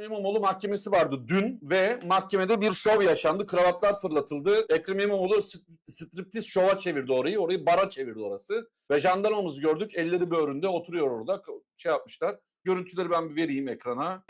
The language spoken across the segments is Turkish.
Ekrem İmamoğlu mahkemesi vardı dün ve mahkemede bir şov yaşandı. Kravatlar fırlatıldı. Ekrem İmamoğlu st- striptiz şova çevirdi orayı. Orayı bara çevirdi orası. Ve jandarmamızı gördük. Elleri böğründe oturuyor orada. Şey yapmışlar. Görüntüleri ben bir vereyim ekrana.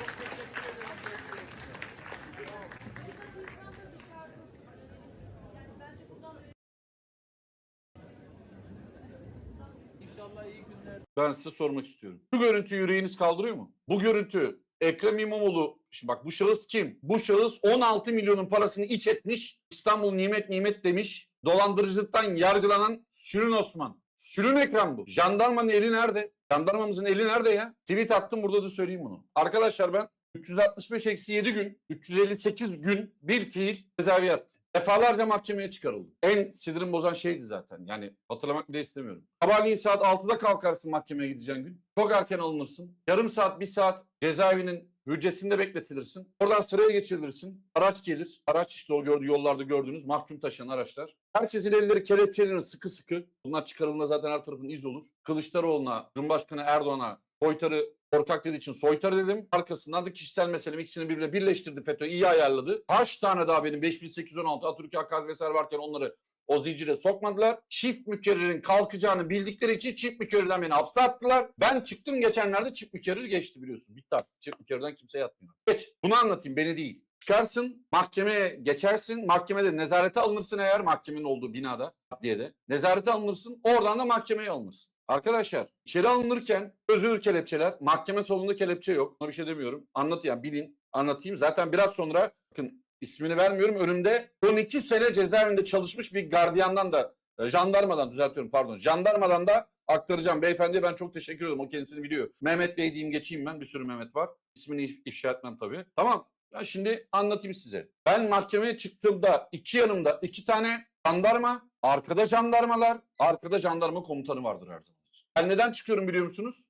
Ben size sormak istiyorum. Bu görüntü yüreğiniz kaldırıyor mu? Bu görüntü Ekrem İmamoğlu, şimdi bak bu şahıs kim? Bu şahıs 16 milyonun parasını iç etmiş, İstanbul nimet nimet demiş, dolandırıcılıktan yargılanan Sülün Osman. Sülün Ekrem bu. Jandarmanın eli nerede? Jandarmamızın eli nerede ya? Tweet attım burada da söyleyeyim bunu. Arkadaşlar ben 365 eksi 7 gün, 358 gün bir fiil cezaevi yattım. Defalarca mahkemeye çıkarıldı. En sinirim bozan şeydi zaten. Yani hatırlamak bile istemiyorum. Sabahleyin saat 6'da kalkarsın mahkemeye gideceğin gün. Çok erken alınırsın. Yarım saat, bir saat cezaevinin hücresinde bekletilirsin. Oradan sıraya geçirilirsin. Araç gelir. Araç işte o gördüğü yollarda gördüğünüz mahkum taşıyan araçlar. Herkesin elleri kelepçelenir sıkı sıkı. Bunlar çıkarıldığında zaten her tarafın iz olur. Kılıçdaroğlu'na, Cumhurbaşkanı Erdoğan'a soytarı ortak dediği için soytarı dedim. Arkasından da kişisel meselem ikisini birbirine birleştirdi FETÖ iyi ayarladı. Kaç tane daha benim 5816 Atatürk Hakkari vesaire varken onları o zincire sokmadılar. Çift mükerrerin kalkacağını bildikleri için çift mükerrerden beni hapse attılar. Ben çıktım geçenlerde çift mükerrer geçti biliyorsun. Bitti artık. Çift mükerrerden kimse yatmıyor. Geç. Bunu anlatayım beni değil. Çıkarsın mahkemeye geçersin. Mahkemede nezarete alınırsın eğer mahkemenin olduğu binada diye de. Nezarete alınırsın. Oradan da mahkemeye alınırsın. Arkadaşlar içeri alınırken özür kelepçeler. Mahkeme salonunda kelepçe yok. Ona bir şey demiyorum. Anlat yani bilin. Anlatayım. Zaten biraz sonra bakın ismini vermiyorum. Önümde 12 sene cezaevinde çalışmış bir gardiyandan da e, jandarmadan düzeltiyorum pardon. Jandarmadan da aktaracağım. Beyefendiye ben çok teşekkür ederim. O kendisini biliyor. Mehmet Bey diyeyim geçeyim ben. Bir sürü Mehmet var. İsmini if- ifşa etmem tabii. Tamam. Ben şimdi anlatayım size. Ben mahkemeye çıktığımda iki yanımda iki tane jandarma, arkada jandarmalar, arkada jandarma komutanı vardır her zaman. Ben neden çıkıyorum biliyor musunuz?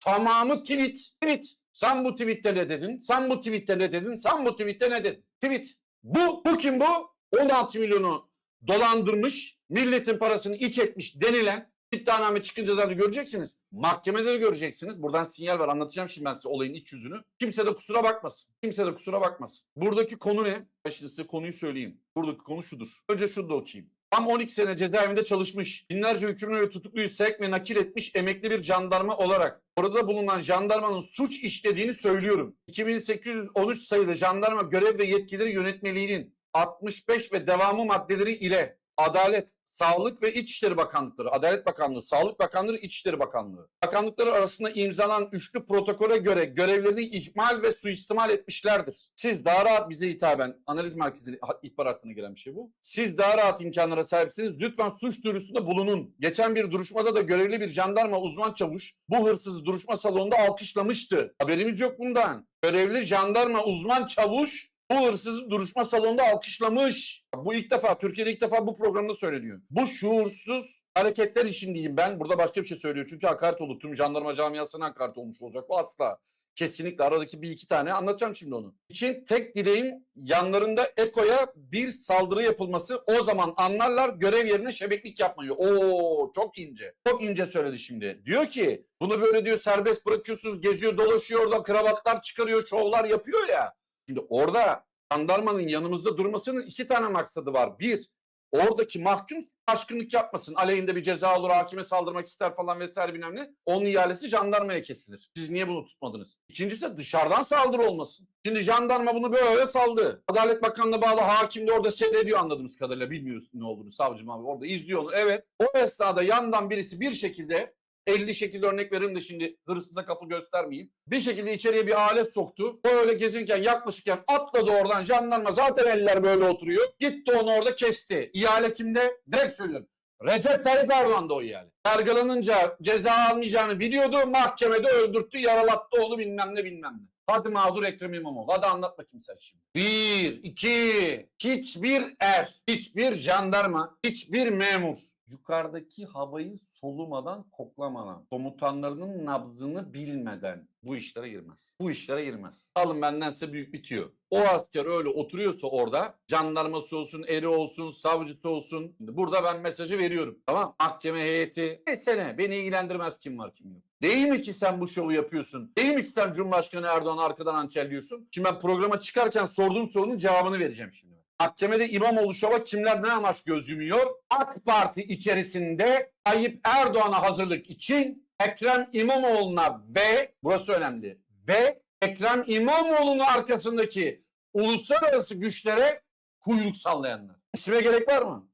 Tamamı tweet. Tweet. Sen bu tweette ne dedin? Sen bu tweette ne dedin? Sen bu tweette ne dedin? Tweet. Bu, bu kim bu? 16 milyonu dolandırmış, milletin parasını iç etmiş denilen iddianame çıkınca zaten göreceksiniz. Mahkemede de göreceksiniz. Buradan sinyal var. Anlatacağım şimdi ben size olayın iç yüzünü. Kimse de kusura bakmasın. Kimse de kusura bakmasın. Buradaki konu ne? Size konuyu söyleyeyim. Buradaki konu şudur. Önce şunu da okuyayım. Tam 12 sene cezaevinde çalışmış, binlerce hükümlü ve tutukluyu sevk ve nakil etmiş emekli bir jandarma olarak orada bulunan jandarmanın suç işlediğini söylüyorum. 2813 sayılı jandarma görev ve yetkileri yönetmeliğinin 65 ve devamı maddeleri ile Adalet, Sağlık ve İçişleri Bakanlıkları, Adalet Bakanlığı, Sağlık Bakanlığı, İçişleri Bakanlığı. Bakanlıkları arasında imzalanan üçlü protokole göre görevlerini ihmal ve suistimal etmişlerdir. Siz daha rahat bize hitaben, analiz merkezi ihbar hattına gelen bir şey bu. Siz daha rahat imkanlara sahipsiniz. Lütfen suç duyurusunda bulunun. Geçen bir duruşmada da görevli bir jandarma uzman çavuş bu hırsızı duruşma salonunda alkışlamıştı. Haberimiz yok bundan. Görevli jandarma uzman çavuş bu hırsızı duruşma salonunda alkışlamış. Bu ilk defa, Türkiye'de ilk defa bu programda söyleniyor. Bu şuursuz hareketler için diyeyim ben. Burada başka bir şey söylüyor. Çünkü hakaret olur. Tüm jandarma camiasına hakaret olmuş olacak. Bu asla. Kesinlikle aradaki bir iki tane anlatacağım şimdi onu. İçin tek dileğim yanlarında EKO'ya bir saldırı yapılması. O zaman anlarlar görev yerine şebeklik yapmayı. Oo çok ince. Çok ince söyledi şimdi. Diyor ki bunu böyle diyor serbest bırakıyorsunuz geziyor dolaşıyor orada kravatlar çıkarıyor şovlar yapıyor ya. Şimdi orada jandarmanın yanımızda durmasının iki tane maksadı var. Bir, oradaki mahkum taşkınlık yapmasın. Aleyhinde bir ceza olur, hakime saldırmak ister falan vesaire bilmem ne. Onun ihalesi jandarmaya kesilir. Siz niye bunu tutmadınız? İkincisi dışarıdan saldırı olmasın. Şimdi jandarma bunu böyle saldı. Adalet Bakanlığı'na bağlı hakim de orada seyrediyor anladığımız kadarıyla. Bilmiyoruz ne olduğunu savcım abi orada izliyor. Evet. O esnada yandan birisi bir şekilde 50 şekilde örnek veririm de şimdi hırsıza kapı göstermeyeyim. Bir şekilde içeriye bir alet soktu. Böyle gezinken yaklaşırken atladı oradan jandarma zaten eller böyle oturuyor. Gitti onu orada kesti. İhale kimde? Direkt söylüyorum. Recep Tayyip Erdoğan'da o ihale. Yargılanınca ceza almayacağını biliyordu. Mahkemede öldürttü, yaralattı onu bilmem ne bilmem ne. Hadi mağdur Ekrem İmamoğlu. Hadi anlat bakayım sen şimdi. Bir, iki, hiçbir er, hiçbir jandarma, hiçbir memur yukarıdaki havayı solumadan, koklamadan, komutanlarının nabzını bilmeden bu işlere girmez. Bu işlere girmez. Alın bendense büyük bitiyor. O asker öyle oturuyorsa orada jandarması olsun, eri olsun, savcısı olsun. Burada ben mesajı veriyorum. Tamam Mahkeme heyeti. Mesele beni ilgilendirmez kim var kim yok. Değil mi ki sen bu şovu yapıyorsun? Değil mi ki sen Cumhurbaşkanı Erdoğan'ı arkadan hançerliyorsun? Şimdi ben programa çıkarken sorduğum sorunun cevabını vereceğim şimdi. Mahkemede İmamoğlu şova kimler ne amaç göz yumuyor? AK Parti içerisinde Tayyip Erdoğan'a hazırlık için Ekrem İmamoğlu'na ve burası önemli ve Ekrem İmamoğlu'nun arkasındaki uluslararası güçlere kuyruk sallayanlar. İsme gerek var mı?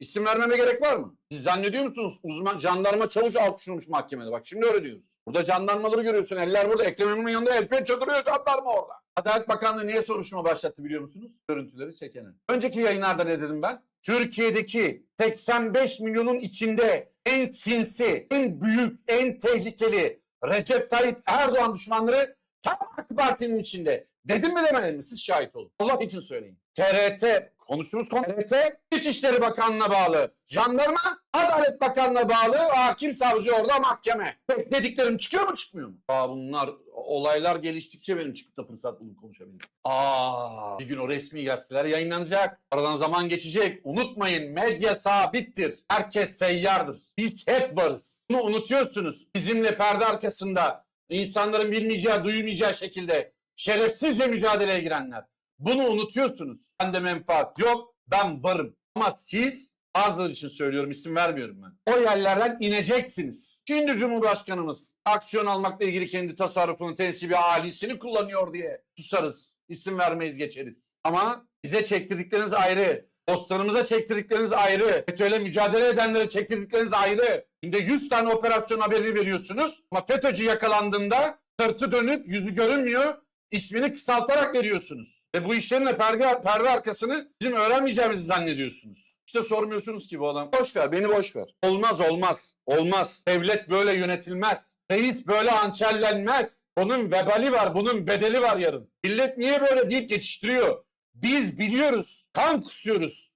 İsim vermeme gerek var mı? Siz zannediyor musunuz uzman jandarma çavuş alkışlamış mahkemede? Bak şimdi öyle diyoruz. Burada jandarmaları görüyorsun. Eller burada. Ekrem İmamoğlu'nun yanında el pençe duruyor jandarma orada. Adalet Bakanlığı niye soruşturma başlattı biliyor musunuz? Görüntüleri çekene. Önceki yayınlarda ne dedim ben? Türkiye'deki 85 milyonun içinde en sinsi, en büyük, en tehlikeli Recep Tayyip Erdoğan düşmanları tam AK Parti'nin içinde. Dedim mi demedim mi? Siz şahit olun. Allah için söyleyin. TRT, konuştuğumuz konu TRT, İçişleri Bakanlığı'na bağlı. Jandarma, Adalet Bakanlığı'na bağlı. Hakim savcı orada mahkeme. Dediklerim çıkıyor mu çıkmıyor mu? Aa bunlar olaylar geliştikçe benim çıkıp da fırsat bulup konuşabildim. Aa bir gün o resmi gazeteler yayınlanacak. Aradan zaman geçecek. Unutmayın medya sabittir. Herkes seyyardır. Biz hep varız. Bunu unutuyorsunuz. Bizimle perde arkasında insanların bilmeyeceği, duymayacağı şekilde şerefsizce mücadeleye girenler. Bunu unutuyorsunuz. Bende menfaat yok. Ben varım. Ama siz bazıları için söylüyorum isim vermiyorum ben. O yerlerden ineceksiniz. Şimdi Cumhurbaşkanımız aksiyon almakla ilgili kendi tasarrufunun tensibi alisini kullanıyor diye susarız. İsim vermeyiz geçeriz. Ama bize çektirdikleriniz ayrı. Dostlarımıza çektirdikleriniz ayrı. FETÖ'yle mücadele edenlere çektirdikleriniz ayrı. Şimdi 100 tane operasyon haberini veriyorsunuz. Ama FETÖ'cü yakalandığında sırtı dönük, yüzü görünmüyor. İsmini kısaltarak veriyorsunuz. Ve bu işlerin de perde, perde arkasını bizim öğrenmeyeceğimizi zannediyorsunuz. İşte sormuyorsunuz ki bu adam. Boş ver, beni boş ver. Olmaz, olmaz, olmaz. Devlet böyle yönetilmez. Reis böyle hançerlenmez. Bunun vebali var, bunun bedeli var yarın. Millet niye böyle deyip geçiştiriyor? Biz biliyoruz, kan kusuyoruz.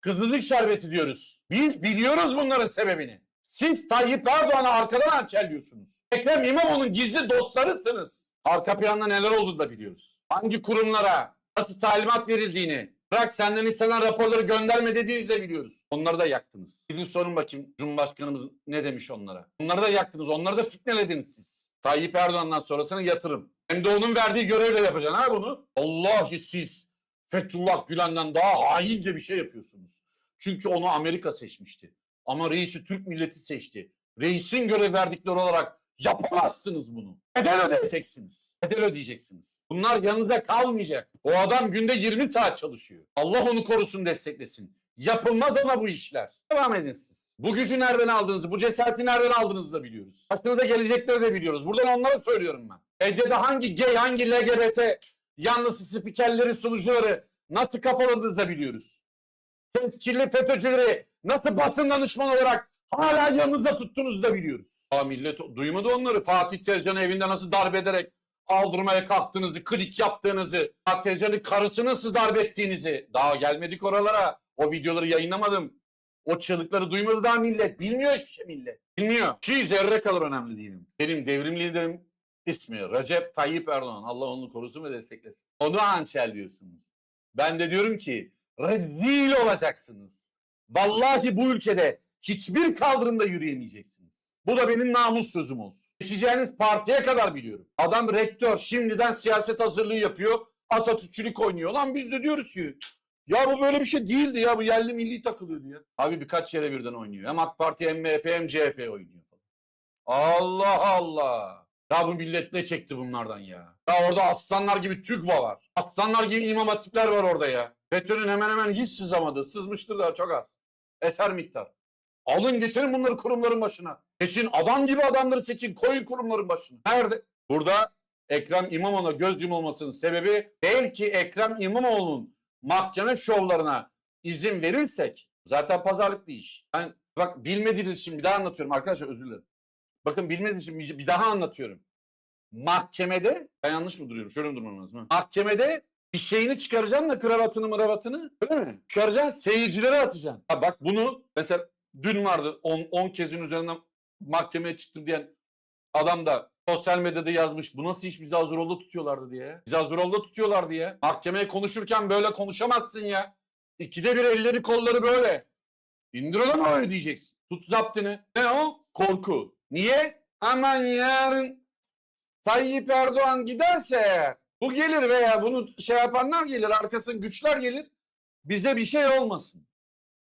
Kızıllık şerbeti diyoruz. Biz biliyoruz bunların sebebini. Siz Tayyip Erdoğan'a arkadan hançerliyorsunuz. Ekrem İmamoğlu'nun gizli dostlarısınız. Arka planda neler olduğunu da biliyoruz. Hangi kurumlara nasıl talimat verildiğini, bırak senden istenen raporları gönderme dediğinizi de biliyoruz. Onları da yaktınız. Gidin sorun bakayım Cumhurbaşkanımız ne demiş onlara. Onları da yaktınız, onları da fitnelediniz siz. Tayyip Erdoğan'dan sonrasını yatırım. Hem de onun verdiği görevle yapacaksın ha bunu. Vallahi siz Fethullah Gülen'den daha haince bir şey yapıyorsunuz. Çünkü onu Amerika seçmişti. Ama reisi Türk milleti seçti. Reisin görev verdikleri olarak yapamazsınız bunu. Bedel ödeyeceksiniz. Bedel ödeyeceksiniz. Bunlar yanınızda kalmayacak. O adam günde 20 saat çalışıyor. Allah onu korusun desteklesin. Yapılmaz ona bu işler. Devam edin siz. Bu gücü nereden aldığınızı, bu cesareti nereden aldığınızı da biliyoruz. Başınıza gelecekleri de biliyoruz. Buradan onlara söylüyorum ben. Medyada hangi gay, hangi LGBT yanlısı spikerleri, sunucuları nasıl kafaladığınızı da biliyoruz. Tezkirli FETÖ'cüleri nasıl basın danışmanı olarak hala yanınıza tuttuğunuzu da biliyoruz. Aa millet duymadı onları. Fatih Tezcan'ı evinde nasıl darp ederek aldırmaya kalktığınızı, klik yaptığınızı, Fatih Tezcan'ın karısını nasıl darp ettiğinizi. Daha gelmedik oralara. O videoları yayınlamadım. O çığlıkları duymadı daha millet. Bilmiyor işte millet. Bilmiyor. Ki zerre kadar önemli değilim. Benim devrim liderim ismi Recep Tayyip Erdoğan. Allah onu korusun ve desteklesin. Onu hançer diyorsunuz. Ben de diyorum ki rezil olacaksınız. Vallahi bu ülkede hiçbir kaldırımda yürüyemeyeceksiniz. Bu da benim namus sözüm olsun. Geçeceğiniz partiye kadar biliyorum. Adam rektör şimdiden siyaset hazırlığı yapıyor. Atatürkçülük oynuyor. Lan biz de diyoruz ki ya bu böyle bir şey değildi ya bu yerli milli takılıyordu ya. Abi birkaç yere birden oynuyor. Hem AK Parti hem MHP hem CHP oynuyor. Allah Allah. Ya bu millet ne çekti bunlardan ya? Ya orada aslanlar gibi TÜGVA var. Aslanlar gibi imam hatipler var orada ya. FETÖ'nün hemen hemen hiç sızamadı. Sızmıştır da çok az. Eser miktar. Alın getirin bunları kurumların başına. Seçin adam gibi adamları seçin. Koyun kurumların başına. Nerede? Burada Ekrem İmamoğlu'na göz yumulmasının sebebi belki Ekrem İmamoğlu'nun mahkeme şovlarına izin verirsek zaten pazarlıklı iş. Ben bak bilmediğiniz için bir daha anlatıyorum arkadaşlar özür dilerim. Bakın bilmediğiniz için bir daha anlatıyorum. Mahkemede ben yanlış mı duruyorum? Şöyle mi durmam lazım? Mahkemede bir şeyini çıkaracaksın da kravatını mıravatını öyle mi? Çıkaracaksın seyircilere atacaksın. Ha bak bunu mesela dün vardı 10 kezin üzerinden mahkemeye çıktım diyen adam da sosyal medyada yazmış. Bu nasıl iş bizi Azurol'da tutuyorlardı diye. Bizi Azurol'da tutuyorlar diye. Mahkemeye konuşurken böyle konuşamazsın ya. İkide bir elleri kolları böyle. İndir onu öyle diyeceksin. Tut zaptını. Ne o? Korku. Niye? aman yarın Tayyip Erdoğan giderse bu gelir veya bunu şey yapanlar gelir arkasın güçler gelir bize bir şey olmasın.